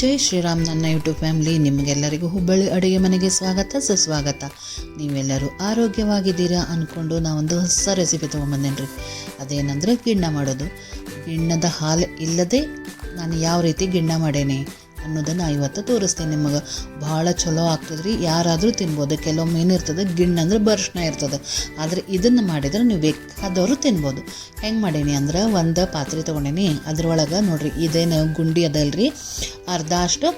ಜೈ ಶ್ರೀರಾಮ್ ನನ್ನ YouTube family, ನಿಮಗೆಲ್ಲರಿಗೂ ಹುಬ್ಬಳ್ಳಿ ಅಡುಗೆ ಮನೆಗೆ ಸ್ವಾಗತ, ಸುಸ್ವಾಗತ. ನೀವೆಲ್ಲರೂ ಆರೋಗ್ಯವಾಗಿದ್ದೀರಾ ಅಂದ್ಕೊಂಡು ನಾವೊಂದು ಹೊಸ ರೆಸಿಪಿ ತೊಗೊಂಬಂದೇನ್ರಿ ಅದೇನಂದ್ರೆ ಗಿಣ್ಣ ಮಾಡೋದು. ಗಿಣ್ಣದ ಹಾಲು ಇಲ್ಲದೆ ನಾನು ಯಾವ ರೀತಿ ಗಿಣ್ಣ ಮಾಡೇನೆ? ಅನ್ನೋದನ್ನು ಇವತ್ತು ತೋರಿಸ್ತೀನಿ ನಿಮಗೆ. ಭಾಳ ಚಲೋ ಆಗ್ತದ್ರಿ ಯಾರಾದರೂ ತಿನ್ಬೋದು. ಕೆಲವೊಮ್ಮೆ ಏನಿರ್ತದೆ, ಗಿಣ್ಣ ಅಂದ್ರೆ ಬರ್ಷಣ ಇರ್ತದೆ. ಆದರೆ ಇದನ್ನು ಮಾಡಿದ್ರೆ ನೀವು ಬೇಕಾದವರು ತಿನ್ಬೋದು. ಹೆಂಗೆ ಮಾಡೀನಿ ಅಂದ್ರೆ ಒಂದು ಪಾತ್ರೆ ತೊಗೊಂಡೇನಿ. ಅದ್ರೊಳಗೆ ನೋಡಿರಿ, ಇದೇನು ಗುಂಡಿ ಅದಲ್ರಿ. ಅರ್ಧ ಅಷ್ಟು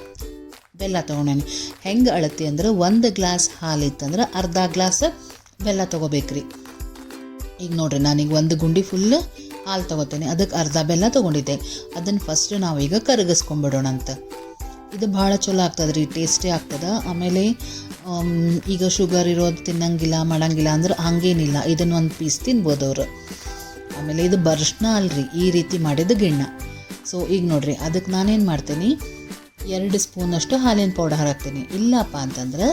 ಬೆಲ್ಲ ತೊಗೊಂಡೇನಿ. ಹೆಂಗೆ ಅಳತಿ ಅಂದ್ರೆ ಒಂದು ಗ್ಲಾಸ್ ಹಾಲು ಇತ್ತಂದ್ರೆ ಅರ್ಧ ಗ್ಲಾಸ್ ಬೆಲ್ಲ ತೊಗೋಬೇಕ್ರಿ. ಈಗ ನೋಡ್ರಿ, ನಾನೀಗ ಒಂದು ಗುಂಡಿ ಫುಲ್ ಹಾಲು ತೊಗೋತೇನೆ. ಅದಕ್ಕೆ ಅರ್ಧ ಬೆಲ್ಲ ತೊಗೊಂಡಿದ್ದೆ. ಅದನ್ನು ಫಸ್ಟ್ ನಾವೀಗ ಕರಗಿಸ್ಕೊಂಬಿಡೋಣ ಅಂತ ಇದು ಭಾಳ ಚಲೋ ಆಗ್ತದೆ ರೀ ಟೇಸ್ಟಿ ಆಗ್ತದೆ. ಆಮೇಲೆ ಈಗ ಶುಗರ್ ಇರೋದು ತಿನ್ನಂಗಿಲ್ಲ, ಮಾಡಂಗಿಲ್ಲ ಅಂದ್ರೆ ಹಂಗೇನಿಲ್ಲ. ಇದನ್ನು ಒಂದು ಪೀಸ್ ತಿನ್ಬೋದು ಅವರು. ಆಮೇಲೆ ಇದು ಬರ್ಷ್ಣ ಅಲ್ರಿ, ಈ ರೀತಿ ಮಾಡಿದ ಗಿಣ್ಣ. ಸೊ ಈಗ ನೋಡಿರಿ ಅದಕ್ಕೆ ನಾನೇನು ಮಾಡ್ತೀನಿ, ಎರಡು ಸ್ಪೂನಷ್ಟು ಹಾಲಿನ ಪೌಡರ್ ಹಾಕ್ತೀನಿ. ಇಲ್ಲಪ್ಪ ಅಂತಂದ್ರೆ,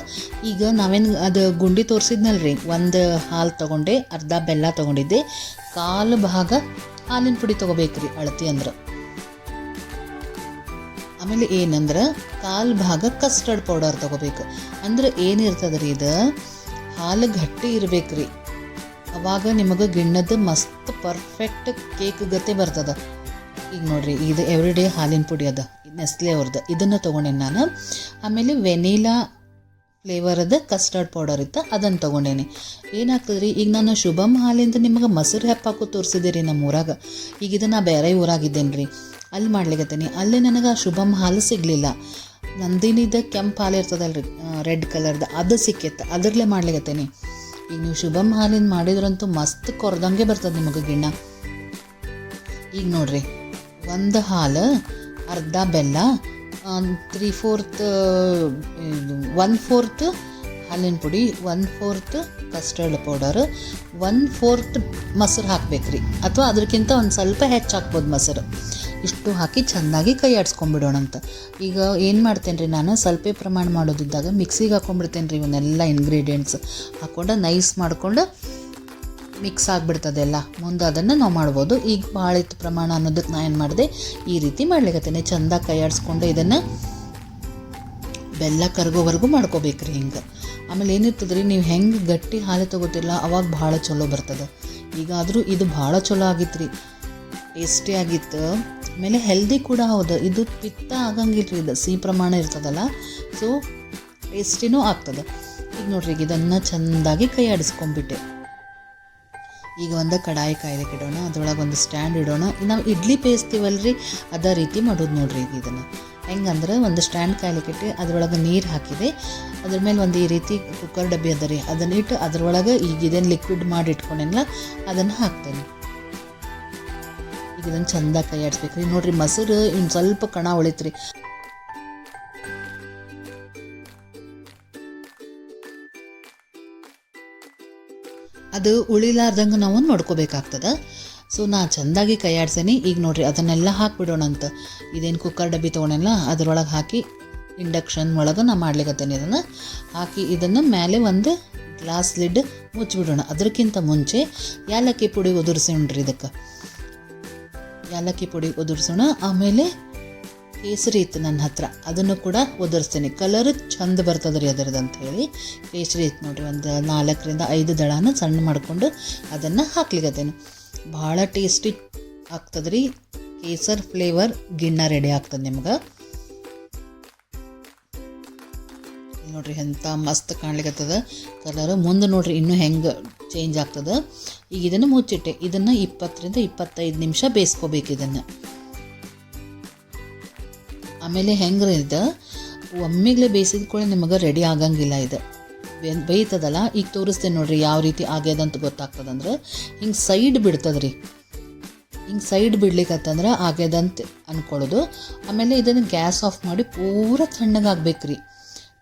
ಈಗ ನಾವೇನು ಅದು ಗುಂಡಿ ತೋರಿಸಿದ್ನಲ್ರಿ, ಒಂದು ಹಾಲು ತೊಗೊಂಡೆ, ಅರ್ಧ ಬೆಲ್ಲ ತೊಗೊಂಡಿದ್ದೆ. ಕಾಲು ಭಾಗ ಹಾಲಿನ ಪುಡಿ ತೊಗೋಬೇಕ್ರಿ, ಅಳತಿ ಅಂದ್ರೆ. ಆಮೇಲೆ ಏನಂದ್ರೆ ಕಾಲು ಭಾಗ ಕಸ್ಟರ್ಡ್ ಪೌಡರ್ ತಗೋಬೇಕು. ಅಂದ್ರೆ ಏನಿರ್ತದೆ ರೀ ಇದು? ಹಾಲು ಗಟ್ಟಿ ರೀ ಅವಾಗ ನಿಮಗೆ ಗಿಣ್ಣದ ಮಸ್ತ್ ಪರ್ಫೆಕ್ಟ್ ಕೇಕ್ ಗತೆ ಬರ್ತದ. ಈಗ ನೋಡ್ರಿ, ಇದು ಎವ್ರಿ ಡೇ ಹಾಲಿನ ಪುಡಿ ಅದ. ನೆಸ್ಲೆ ಅವ್ರದ್ದು ಇದನ್ನು ತೊಗೊಂಡೇನಿ ನಾನು. ಆಮೇಲೆ ವೆನಿಲಾ ಫ್ಲೇವರದ ಕಸ್ಟರ್ಡ್ ಪೌಡರ್ ಇತ್ತು ಅದನ್ನು ತೊಗೊಂಡೇನಿ. ಏನಾಗ್ತದ್ರಿ, ಈಗ ನಾನು ಶುಭಮ್ ಹಾಲಿಂದ ನಿಮಗೆ ಮೊಸರು ಹೆಪ್ಪಾಕು ತೋರಿಸಿದೆ ರೀ ನಮ್ಮ ಊರಾಗ ಈಗ ನಾ ಬೇರೆ ಊರಾಗಿದ್ದೇನೆ ರೀ ಅಲ್ಲಿ ಮಾಡ್ಲಿಕತ್ತೀನಿ. ಅಲ್ಲಿ ನನಗೆ ಆ ಶುಭಮ್ ಹಾಲು ಸಿಗಲಿಲ್ಲ. ನಂದಿನಿದ ಕೆಂಪು ಹಾಲು ಇರ್ತದಲ್ರಿ ರೆಡ್ ಕಲರ್ದು, ಅದು ಸಿಕ್ಕಿತ್ತು. ಅದರಲ್ಲೇ ಮಾಡ್ಲಿಕತ್ತೀನಿ. ಈಗ ನೀವು ಶುಭಮ್ ಹಾಲಿಂದ ಮಾಡಿದ್ರಂತೂ ಮಸ್ತ್ ಕೊರ್ದಂಗೆ ಬರ್ತದೆ ನಿಮಗೆ ಗಿಣ್ಣ. ಈಗ ನೋಡ್ರಿ, ಒಂದು ಹಾಲು ಅರ್ಧ ಬೆಲ್ಲ ತ್ರೀ ಫೋರ್ತ್ ಒನ್ ಫೋರ್ತ್ ಹಾಲಿನ ಪುಡಿ one fourth custard powder one fourth ಮೊಸರು ಹಾಕ್ಬೇಕ್ರಿ. ಅಥವಾ ಅದಕ್ಕಿಂತ ಒಂದು ಸ್ವಲ್ಪ ಹೆಚ್ಚು ಹಾಕ್ಬೋದು ಮೊಸರು. ಇಷ್ಟು ಹಾಕಿ ಚೆಂದಾಗಿ ಕೈ ಆಡಿಸ್ಕೊಂಬಿಡೋಣಂತ ಈಗ ಏನು ಮಾಡ್ತೇನೆ ರೀ ನಾನು? ಸ್ವಲ್ಪ ಪ್ರಮಾಣ ಮಾಡೋದಿದ್ದಾಗ ಮಿಕ್ಸಿಗೆ ಹಾಕೊಂಡ್ಬಿಡ್ತೇನೆ ರೀ ಇವನ್ನೆಲ್ಲ ಇಂಗ್ರೀಡಿಯೆಂಟ್ಸ್ ಹಾಕ್ಕೊಂಡು ನೈಸ್ ಮಾಡ್ಕೊಂಡು ಮಿಕ್ಸ್ ಆಗಿಬಿಡ್ತದೆಲ್ಲ ಮುಂದೆ ಅದನ್ನು ನಾವು ಮಾಡ್ಬೋದು. ಈಗ ಭಾಳ ಇತ್ತು ಪ್ರಮಾಣ ಅನ್ನೋದಕ್ಕೆ ನಾನು ಏನು ಮಾಡಿದೆ? ಈ ರೀತಿ ಮಾಡ್ಲಿಕ್ಕತ್ತೇನೆ ಚಂದ ಕೈ ಆಡಿಸ್ಕೊಂಡು ಇದನ್ನು ಬೆಲ್ಲ ಕರಗೋವರೆಗೂ ಮಾಡ್ಕೋಬೇಕ್ರಿ ಹಿಂಗೆ. ಆಮೇಲೆ ಏನಿರ್ತದೆ ರೀ ನೀವು ಹೆಂಗೆ ಗಟ್ಟಿ ಹಾಲು ತೊಗೋತಿಲ್ಲ ಅವಾಗ ಭಾಳ ಚಲೋ ಬರ್ತದೆ. ಈಗಾದರೂ ಇದು ಭಾಳ ಚಲೋ ಆಗಿತ್ತು ರೀ ಟೇಸ್ಟಿ ಆಗಿತ್ತು. ಆಮೇಲೆ ಹೆಲ್ದಿ ಕೂಡ ಹೌದು. ಇದು ಪಿತ್ತ ಆಗಂಗಿಲ್ಲ ರೀ, ಇದು ಸಿಹಿ ಪ್ರಮಾಣ ಇರ್ತದಲ್ಲ. ಸೊ ಟೇಸ್ಟಿನೂ ಆಗ್ತದೆ. ಈಗ ನೋಡ್ರಿ, ಈಗ ಇದನ್ನು ಚೆಂದಾಗಿ ಕೈ ಆಡಿಸ್ಕೊಂಡ್ಬಿಟ್ಟೆ. ಈಗ ಒಂದು ಕಡಾಯಿ ಕಾಯ್ದಕ್ಕೆ ಇಡೋಣ, ಅದರೊಳಗೆ ಒಂದು ಸ್ಟ್ಯಾಂಡ್ ಇಡೋಣ. ನಾವು ಇಡ್ಲಿ ಬೇಯಿಸ್ತೀವಲ್ರಿ, ಅದೇ ರೀತಿ ಮಾಡೋದು ನೋಡ್ರಿ ಈಗ ಇದನ್ನು. ಹೆಂಗಂದ್ರೆ ಒಂದು ಸ್ಟ್ಯಾಂಡ್ ಕಾಯ್ಲಿಕ್ಕಿಟ್ಟು ಅದರೊಳಗೆ ನೀರು ಹಾಕಿದೆ. ಅದ್ರ ಮೇಲೆ ಒಂದು ಈ ರೀತಿ ಕುಕ್ಕರ್ ಡಬ್ಬಿ ಅದ ರೀ, ಅದನ್ನ ಇಟ್ಟು ಅದ್ರೊಳಗೆ ಈಗ ಇದೇನು ಲಿಕ್ವಿಡ್ ಮಾಡಿ ಇಟ್ಕೊಂಡೆನಲ್ಲ, ಅದನ್ನು ಹಾಕ್ತೇನೆ. ಇದನ್ನು ಚಂದ ಕೈ ಆಡಿಸ್ಬೇಕ್ರಿ ನೋಡ್ರಿ ಮೊಸರು ಇನ್ನು ಸ್ವಲ್ಪ ಕಣ ಉಳಿತ್ರಿ ಅದು ಉಳಿಲಾರ್ದಂಗೆ ನಾವು ನೋಡ್ಕೋಬೇಕಾಗ್ತದೆ. ಸೊ ನಾ ಚೆಂದಾಗಿ ಕೈ ಆಡ್ಸೇನಿ ಈಗ ನೋಡ್ರಿ ಅದನ್ನೆಲ್ಲ ಹಾಕ್ಬಿಡೋಣ ಅಂತ ಇದೇನು ಕುಕ್ಕರ್ ಡಬ್ಬಿ ತೊಗೊಂಡೆಲ್ಲ ಅದರೊಳಗೆ ಹಾಕಿ ಇಂಡಕ್ಷನ್ ಒಳಗೆ ನಾ ಮಾಡ್ಲಿಕ್ಕತ್ತೇನೆ ಇದನ್ನು ಹಾಕಿ ಇದನ್ನು ಮೇಲೆ ಒಂದು ಗ್ಲಾಸ್ ಲಿಡ್ ಮುಚ್ಚಿಬಿಡೋಣ ಅದಕ್ಕಿಂತ ಮುಂಚೆ ಯಾಲಕ್ಕಿ ಪುಡಿ ಉದುರಿಸೋಣ್ರಿ ಇದಕ್ಕೆ. ಯಾಲಕ್ಕಿ ಪುಡಿ ಉದುರಿಸೋಣ. ಆಮೇಲೆ ಕೇಸರಿ ಇತ್ತು ನನ್ನ ಹತ್ರ. ಅದನ್ನು ಕೂಡ ಒದರ್ಸ್ತೀನಿ ಕಲರ್ ಚಂದ ಬರ್ತದೆ ರೀ ಅದರದ್ದು ಅಂತ ಹೇಳಿ. ಕೇಸರಿ ಇತ್ತು ನೋಡಿರಿ, ಒಂದು ನಾಲ್ಕರಿಂದ ಐದು ದಳನ ಸಣ್ಣ ಮಾಡಿಕೊಂಡು ಅದನ್ನು ಹಾಕ್ಲಿಕ್ಕತ್ತೇನೆ ಭಾಳ ಟೇಸ್ಟಿ ಆಗ್ತದೆ ರೀ. ಕೇಸರ್ ಫ್ಲೇವರ್ ಗಿಣ್ಣ ರೆಡಿ ಆಗ್ತದೆ ನಿಮ್ಗೆ. ನೋಡ್ರಿ ಎಂಥ ಮಸ್ತ್ ಕಾಣ್ಲಿಕ್ಕತ್ತದ ಕಲರ್ ಮುಂದೆ ನೋಡ್ರಿ ಇನ್ನೂ ಹೆಂಗೆ ಚೇಂಜ್ ಆಗ್ತದೆ. ಈಗ ಇದನ್ನು ಮುಚ್ಚಿಟ್ಟೆ. ಇದನ್ನು ಇಪ್ಪತ್ತರಿಂದ ಇಪ್ಪತ್ತೈದು ನಿಮಿಷ ಬೇಯಿಸ್ಕೋಬೇಕು ಇದನ್ನು. ಆಮೇಲೆ ಹೆಂಗ್ರಿ ಇದು? ಒಮ್ಮೆಗ್ಲೆ ಬೇಯಿಸಿದ ಕೂಡ ನಿಮಗೆ ರೆಡಿ ಆಗಂಗಿಲ್ಲ ಇದು. ಬೇಯ್ತದಲ್ಲ? ಈಗ ತೋರಿಸ್ತೇನೆ ನೋಡ್ರಿ ಯಾವ ರೀತಿ ಆಗ್ಯದಂತ ಗೊತ್ತಾಗ್ತದಂದ್ರೆ, ಹಿಂಗೆ ಸೈಡ್ ಬಿಡ್ತದ್ರಿ. ಹಿಂಗೆ ಸೈಡ್ ಬಿಡ್ಲಿಕ್ಕತ್ತಂದ್ರೆ ಆಗ್ಯದಂತ ಅನ್ಕೊಳ್ಳೋದು. ಆಮೇಲೆ ಇದನ್ನು ಗ್ಯಾಸ್ ಆಫ್ ಮಾಡಿ ಪೂರ ತಣ್ಣಗಾಗ್ಬೇಕ್ರಿ.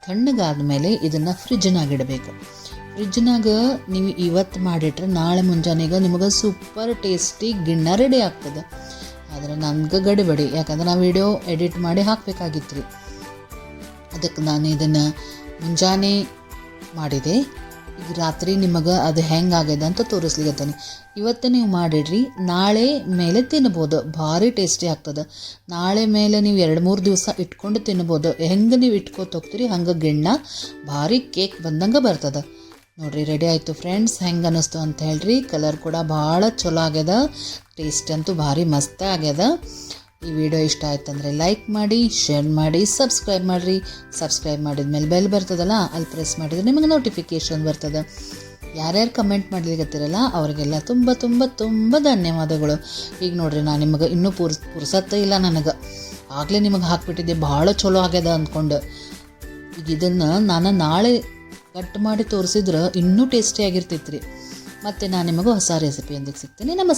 ತಣ್ಣಗಾದ್ಮೇಲೆ ಇದನ್ನು ಫ್ರಿಜ್ನಾಗ ಇಡಬೇಕು. ಫ್ರಿಜ್ನಾಗ ನೀವು ಇವತ್ತು ಮಾಡಿಟ್ರೆ ನಾಳೆ ಮುಂಜಾನೆಗೆ ನಿಮಗೆ ಸೂಪರ್ ಟೇಸ್ಟಿ ಗಿಣ್ಣ ರೆಡಿ ಆಗ್ತದೆ. ಆದರೆ ನನಗೆ ಗಡಿಬೇಡಿ. ಯಾಕಂದ್ರೆ ನಾವು ವಿಡಿಯೋ ಎಡಿಟ್ ಮಾಡಿ ಹಾಕಬೇಕಾಗಿತ್ತು ರೀ ಅದಕ್ಕೆ ನಾನು ಇದನ್ನು ಮುಂಜಾನೆ ಮಾಡಿದೆ. ಈಗ ರಾತ್ರಿ ನಿಮಗೆ ಅದು ಹೆಂಗಾಗ್ಯದ ಅಂತ ತೋರಿಸ್ಲಿಕತ್ತೀನಿ ಇವತ್ತು ನೀವು ಮಾಡಿಡ್ರಿ, ನಾಳೆ ಮೇಲೆ ತಿನ್ಬೋದು, ಭಾರಿ ಟೇಸ್ಟಿ ಆಗ್ತದೆ. ನಾಳೆ ಮೇಲೆ ನೀವು ಎರಡು ಮೂರು ದಿವಸ ಇಟ್ಕೊಂಡು ತಿನ್ಬೋದು. ಹೆಂಗೆ ನೀವು ಹೋಗ್ತೀರಿ, ಹಂಗೆ ಗಿಣ್ಣ, ಭಾರಿ ಕೇಕ್ ಬಂದಂಗೆ ಬರ್ತದೆ. ನೋಡಿರಿ ರೆಡಿ ಆಯಿತು ಫ್ರೆಂಡ್ಸ್ ಹೆಂಗೆ ಅನ್ನಿಸ್ತು ಅಂತ ಹೇಳ್ರಿ. ಕಲರ್ ಕೂಡ ಭಾಳ ಚಲೋ ಆಗ್ಯದ ಟೇಸ್ಟ್ ಅಂತೂ ಭಾರಿ ಮಸ್ತ್ ಆಗ್ಯದ. ಈ ವಿಡಿಯೋ ಇಷ್ಟ ಆಯ್ತಂದ್ರೆ ಲೈಕ್ ಮಾಡಿ, ಶೇರ್ ಮಾಡಿ, ಸಬ್ಸ್ಕ್ರೈಬ್ ಮಾಡಿರಿ. ಸಬ್ಸ್ಕ್ರೈಬ್ ಮಾಡಿದ ಮೇಲೆ ಬೆಲ್ ಬರ್ತದಲ್ಲ, ಅಲ್ಲಿ ಪ್ರೆಸ್ ಮಾಡಿದ್ರೆ ನಿಮಗೆ ನೋಟಿಫಿಕೇಷನ್ ಬರ್ತದೆ. ಯಾರ್ಯಾರು ಕಮೆಂಟ್ ಮಾಡ್ಲಿಕತ್ತಿರಲ್ಲ ಅವರಿಗೆಲ್ಲ ತುಂಬ ತುಂಬ ತುಂಬ ಧನ್ಯವಾದಗಳು. ಈಗ ನೋಡ್ರಿ ನಾನು ನಿಮಗೆ ಇನ್ನೂ ಪುರ್, ಪುರ್ಸತ್ತೇ ಇಲ್ಲ ನನಗೆ. ಆಗಲೇ ನಿಮಗೆ ಹಾಕ್ಬಿಟ್ಟಿದ್ದೆ, ಭಾಳ ಚಲೋ ಆಗ್ಯದ ಅಂದ್ಕೊಂಡು. ಈಗ ಇದನ್ನು ನಾನು ನಾಳೆ ಕಟ್ ಮಾಡಿ ತೋರಿಸಿದ್ರೆ ಇನ್ನೂ ಟೇಸ್ಟಿ ಆಗಿರ್ತೈತೆ ರೀ ಮತ್ತು ನಾನು ನಿಮಗೆ ಹೊಸ ರೆಸಿಪಿಯೊಂದಿಗೆ ಸಿಗ್ತೀನಿ. ನಮಸ್ಕಾರ.